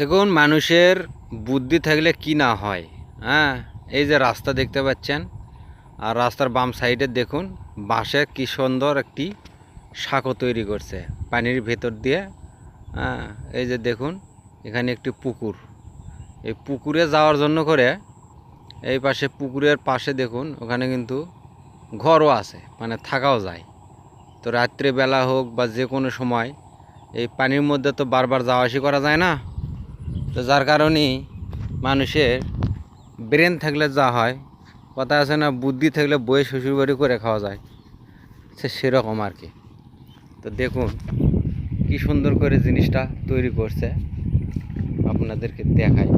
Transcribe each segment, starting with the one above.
দেখুন, মানুষের বুদ্ধি থাকলে কি না হয় হ্যাঁ? এই যে রাস্তা দেখতে পাচ্ছেন, আর রাস্তার বাম সাইডে দেখুন বাঁশের কি সুন্দর একটি সাঁকো তৈরি করছে, পানির ভেতর দিয়ে হ্যাঁ? এই যে দেখুন, এখানে একটি পুকুর। এই পুকুরে যাওয়ার জন্য করে এই পাশে পুকুরের পাশে দেখুন, ওখানে কিন্তু ঘরও আছে মানে থাকাও যায়। তো রাত্রেবেলা হোক বা যে কোনো সময়, এই পানির মধ্যে তো বারবার যাওয়া আসি করা যায় না? তো যার কারণেই মানুষের ব্রেন থাকলে যা হয়, কথা আছে না, বুদ্ধি থাকলে বয়ে শ্বশুরবাড়ি করে খাওয়া যায়। সে সেরকম আর কি। তো দেখুন, কি সুন্দর করে জিনিসটা তৈরি করছে। আপনাদেরকে দেখাই।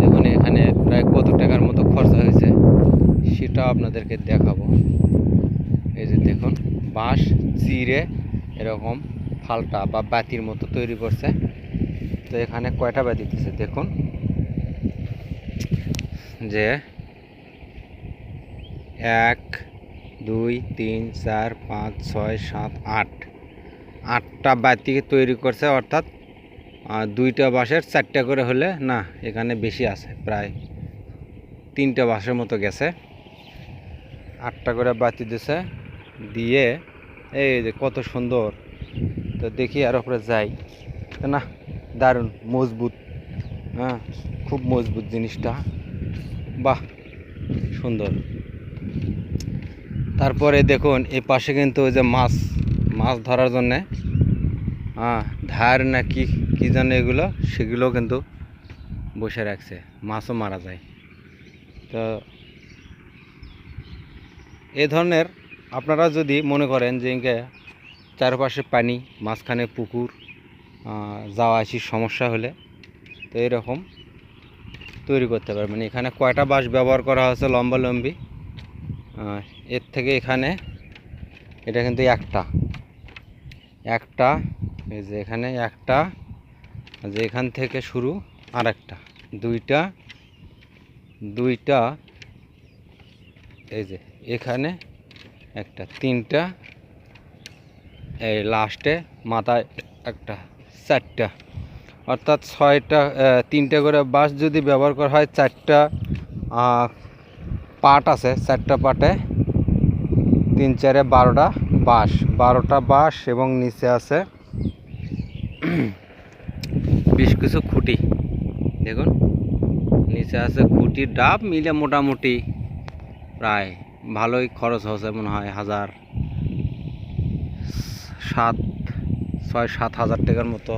দেখুন, এখানে প্রায় কত টাকার মতো খরচা হয়েছে সেটাও আপনাদেরকে দেখাবো। এই যে দেখুন, বাঁশ চিরে এরকম ফালটা বা বাতির মতো তৈরি করছে। তো এখানে কয়টা বাতি দিতেছে? দেখুন। যে এক, দুই, তিন, চার, পাঁচ, ছয়, সাত, আট। আটটা বাতি তৈরি করছে, অর্থাৎ দুইটা বাঁশের চারটা করে হলে, না, এখানে বেশি আছে, প্রায় তিনটা বাঁশের মতো গেছে। আটটা করে বাতি দিছে দিয়ে, এই যে কত সুন্দর, তো দেখি আর ওপরে যাই। না দারুণ, মজবুত হ্যাঁ খুব মজবুত জিনিসটা। বাহ, সুন্দর। তারপরে দেখুন এই পাশে কিন্তু ওই যে মাছ মাছ ধরার জন্যে হ্যাঁ ধার না কি, কী জানে এগুলো সেগুলো কিন্তু বসে রাখছে, মাছও মারা যায়। তো এ ধরনের আপনারা যদি মনে করেন যে চারপাশে পানি, মাঝখানে পুকুর যাওয়া আসির সমস্যা হলে তো এরকম তৈরি করতে পারবেন। এখানে কয়টা বাঁশ ব্যবহার করা হয়েছে লম্বা লম্বি এর থেকে এখানে এটা কিন্তু একটা। একটা, এই যে এখানে একটা যে এখান থেকে শুরু আর একটা দুইটা দুইটা, এই যে এখানে একটা, তিনটা, এই লাস্টে মাথায় একটা। চারটা। অর্থাৎ ছয়টা তিনটা করে বাঁশ যদি ব্যবহার করা হয়, চারটা পাট আছে, চারটা পাটে, তিন, চারে বারোটা বাঁশ বারোটা বাঁশ এবং নিচে আছে বেশ কিছু খুঁটি। দেখুন, নিচে আছে খুঁটির ডাব, মিলে মোটামুটি প্রায় ভালোই খরচ হচ্ছে মনে হয়, হাজার সাত ছয়, সাত হাজার টাকার মতো।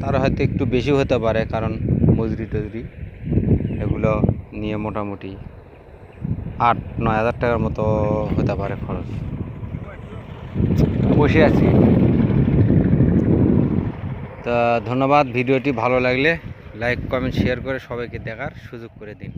তার হয়তো একটু বেশি হতে পারে, কারণ মজুরি টজুরি এগুলো নিয়ে মোটামুটি আট, নয় হাজার টাকার মতো হতে পারে খরচ। বসে আছি। তা ধন্যবাদ, ভিডিওটি ভালো লাগলে লাইক, কমেন্ট, শেয়ার করে সবাইকে দেখার সুযোগ করে দিন।